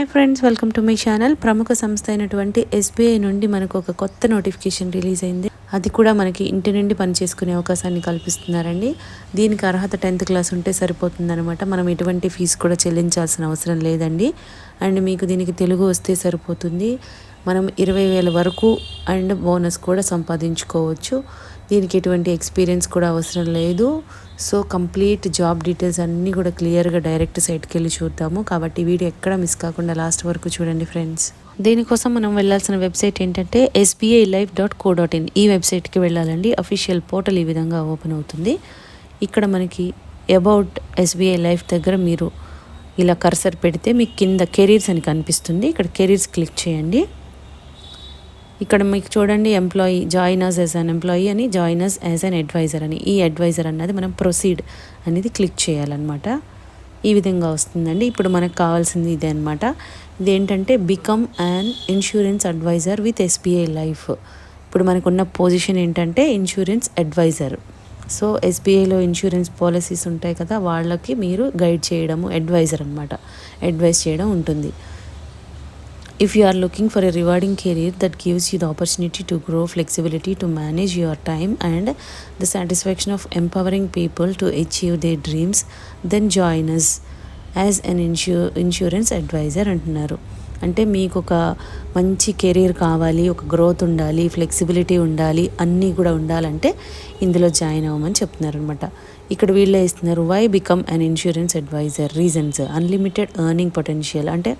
Hi friends welcome to my channel. ప్రముఖ సంస్థ అయినటువంటి ఎస్బీఐ నుండి మనకు ఒక కొత్త నోటిఫికేషన్ రిలీజ్ అయింది. అది కూడా మనకి ఇంటి నుండి పనిచేసుకునే అవకాశాన్ని కల్పిస్తున్నారండి. దీనికి అర్హత టెన్త్ క్లాస్ ఉంటే సరిపోతుందనమాట మనం ఎటువంటి ఫీజు కూడా చెల్లించాల్సిన అవసరం లేదండి. అండ్ మీకు దీనికి తెలుగు వస్తే సరిపోతుంది. మనం ఇరవై వేల వరకు అండ్ బోనస్ కూడా సంపాదించుకోవచ్చు. దీనికి ఎటువంటి ఎక్స్పీరియన్స్ కూడా అవసరం లేదు. సో కంప్లీట్ జాబ్ డీటెయిల్స్ అన్నీ కూడా క్లియర్గా డైరెక్ట్ సైట్కి వెళ్ళి చూద్దాము. కాబట్టి వీడియో ఎక్కడ మిస్ కాకుండా లాస్ట్ వరకు చూడండి ఫ్రెండ్స్. దీనికోసం మనం వెళ్ళాల్సిన వెబ్సైట్ ఏంటంటే SBI life dot co dot in ఈ వెబ్సైట్కి వెళ్ళాలండి. అఫీషియల్ పోర్టల్ ఈ విధంగా ఓపెన్ అవుతుంది. ఇక్కడ మనకి అబౌట్ ఎస్బీఐ లైఫ్ దగ్గర మీరు ఇలా కర్సర్ పెడితే మీకు కింద కెరీర్స్ అని కనిపిస్తుంది. ఇక్కడ కెరీర్స్ క్లిక్ చేయండి. ఇక్కడ మీకు చూడండి employee joiners as an employee అని అస్ యాజ్ అన్ అడ్వైజర్ అని. ఈ అడ్వైజర్ అన్నది మనం ప్రొసీడ్ అనేది క్లిక్ చేయాలన్నమాట. ఈ విధంగా వస్తుందండి. ఇప్పుడు మనకు కావాల్సింది ఇదే అనమాట ఇదేంటంటే become and insurance advisor with SBI life ఇప్పుడు మనకున్న పొజిషన్ ఏంటంటే ఇన్సూరెన్స్ అడ్వైజర్ సో ఎస్బీఐలో ఇన్సూరెన్స్ పాలసీస్ ఉంటాయి కదా వాళ్ళకి మీరు గైడ్ చేయడము అడ్వైజర్ అనమాట అడ్వైస్ చేయడం ఉంటుంది. If you are looking for a rewarding career that gives you the opportunity to grow flexibility to manage your time and the satisfaction of empowering people to achieve they dreams then join us as an insu insurance advisor అంటున్నారు. అంటే మీకు ఒక మంచి career కావాలి ఒక growth ఉండాలి flexibility ఉండాలి అన్నీ కూడా ఉండాలంటే ఇందులో జాయిన్ అవ్వమని చెప్తున్నారు అనమాట ఇక్కడ వీళ్ళే ఇస్తున్నారు why become an insurance advisor reasons unlimited earning potential అంటే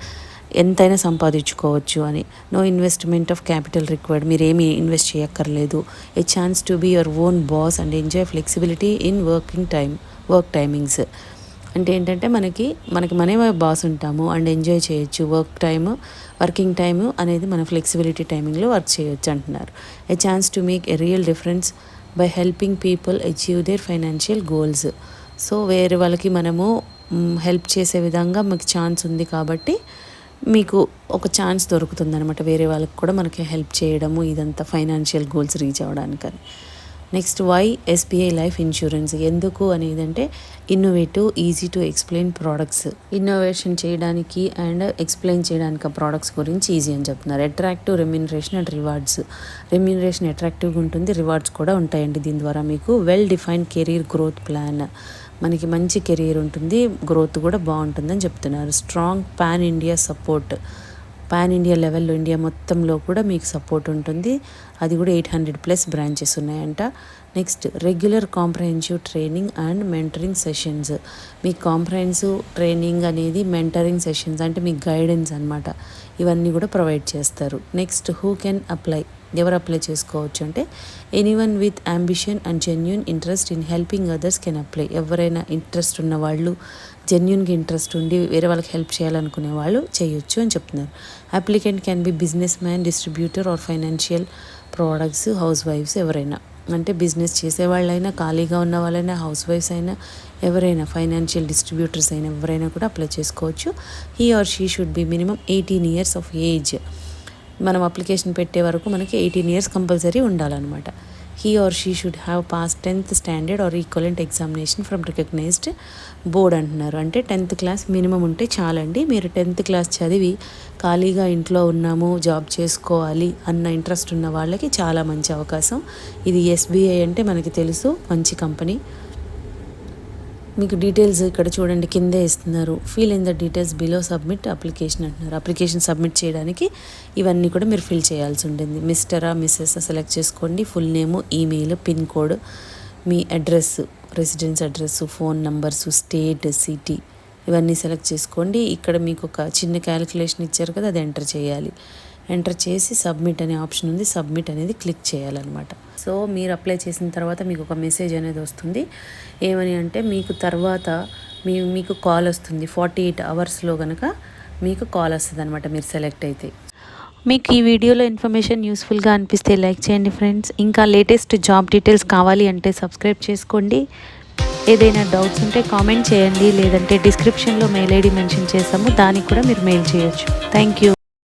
ఎంతైనా సంపాదించుకోవచ్చు అని. No investment of capital required మీరేమీ ఇన్వెస్ట్ చేయక్కర్లేదు. A chance to be your own boss and enjoy flexibility in working time work timings అంటే ఏంటంటే మనకి మనకి మనమే బాస్ ఉంటాము అండ్ ఎంజాయ్ చేయొచ్చు. వర్క్ టైమ్ వర్కింగ్ టైము అనేది మన ఫ్లెక్సిబిలిటీ టైమింగ్లో వర్క్ చేయొచ్చు అంటున్నారు. A chance to make a real difference by helping people achieve their financial goals so వేరే వాళ్ళకి మనము హెల్ప్ చేసే విధంగా మీకు ఛాన్స్ ఉంది కాబట్టి మీకు ఒక ఛాన్స్ దొరుకుతుందనమాట వేరే వాళ్ళకి కూడా మనకి హెల్ప్ చేయడము ఇదంతా financial goals reach అవ్వడానికని. Next why SBI life insurance ఎందుకు అనేది అంటే innovative easy to explain products innovation చేయడానికి అండ్ ఎక్స్ప్లెయిన్ చేయడానికి ఆ ప్రోడక్ట్స్ గురించి ఈజీ అని చెప్తున్నారు. Attractive remuneration and rewards remuneration అట్రాక్టివ్గా ఉంటుంది రివార్డ్స్ కూడా ఉంటాయండి దీని ద్వారా మీకు. Well defined career growth plan మనకి మంచి కెరీర్ ఉంటుంది గ్రోత్ కూడా బాగుంటుందని చెప్తున్నారు. Strong pan India support. Pan India లెవెల్లో ఇండియా మొత్తంలో కూడా మీకు సపోర్ట్ ఉంటుంది. అది కూడా ఎయిట్ హండ్రెడ్ ప్లస్ బ్రాంచెస్ ఉన్నాయంట. Next regular comprehensive training and mentoring sessions. Me comprehensive training అనేది మెంటరింగ్ సెషన్స్ అంటే మీ గైడెన్స్ అనమాట ఇవన్నీ కూడా ప్రొవైడ్ చేస్తారు. Next who can apply? ఎవరు అప్లై చేసుకోవచ్చు అంటే anyone with ambition and genuine interest in helping others can apply ఎవరైనా ఇంట్రెస్ట్ ఉన్న వాళ్ళు జెన్యున్గా ఇంట్రెస్ట్ ఉండి వేరే వాళ్ళకి హెల్ప్ చేయాలనుకునే వాళ్ళు చేయొచ్చు అని చెప్తున్నారు. Applicant can be business man distributor or financial products house wives ఎవరైనా. అంటే బిజినెస్ చేసే వాళ్ళైనా ఖాళీగా ఉన్న వాళ్ళైనా హౌస్ వైఫ్స్ అయినా ఎవరైనా ఫైనాన్షియల్ డిస్ట్రిబ్యూటర్స్ అయినా ఎవరైనా కూడా అప్లై చేసుకోవచ్చు. He or she should be minimum eighteen years of age మనం అప్లికేషన్ పెట్టే వరకు మనకి ఎయిటీన్ ఇయర్స్ కంపల్సరీ ఉండాలన్నమాట. He or she should have pass tenth standard or equivalent examination from recognised board అంటున్నారు. అంటే టెన్త్ క్లాస్ మినిమం ఉంటే చాలండి. మీరు టెన్త్ క్లాస్ చదివి ఖాళీగా ఇంట్లో ఉన్నాము జాబ్ చేసుకోవాలి అన్న ఇంట్రెస్ట్ ఉన్న వాళ్ళకి చాలా మంచి అవకాశం. ఇది ఎస్బీఐ అంటే మనకి తెలుసు. మంచి కంపెనీ మీకు డీటెయిల్స్ ఇక్కడ చూడండి కిందే ఇస్తున్నారు. Feel in the details below submit application అంటున్నారు. అప్లికేషన్ సబ్మిట్ చేయడానికి ఇవన్నీ కూడా మీరు ఫిల్ చేయాల్సి ఉంటుంది. మిస్టరా మిస్సెస్ సెలెక్ట్ చేసుకోండి. Full name email pin code మీ address residence address phone numbers state city ఇవన్నీ సెలెక్ట్ చేసుకోండి. ఇక్కడ మీకు ఒక చిన్న క్యాలిక్యులేషన్ ఇచ్చారు కదా అది ఎంటర్ చేయాలి. ఎంటర్ చేసి సబ్మిట్ అనే ఆప్షన్ ఉంది. సబ్మిట్ అనేది క్లిక్ చేయాలన్నమాట. సో మీరు అప్లై చేసిన తర్వాత మీకు ఒక మెసేజ్ అనేది వస్తుంది. ఏమని అంటే మీకు తర్వాత మీ మీకు కాల్ వస్తుంది. ఫార్టీ ఎయిట్ అవర్స్లో కనుక మీకు కాల్ వస్తుంది అనమాట మీరు సెలెక్ట్ అయితే. మీకు ఈ వీడియోలో ఇన్ఫర్మేషన్ యూస్ఫుల్గా అనిపిస్తే లైక్ చేయండి ఫ్రెండ్స్. ఇంకా లేటెస్ట్ జాబ్ డీటెయిల్స్ కావాలి అంటే సబ్స్క్రైబ్ చేసుకోండి. ఏదైనా డౌట్స్ ఉంటే కామెంట్ చేయండి. లేదంటే డిస్క్రిప్షన్లో మెయిల్ ఐడి మెన్షన్ చేసాము దానికి కూడా మీరు మెయిల్ చేయొచ్చు. Thank you.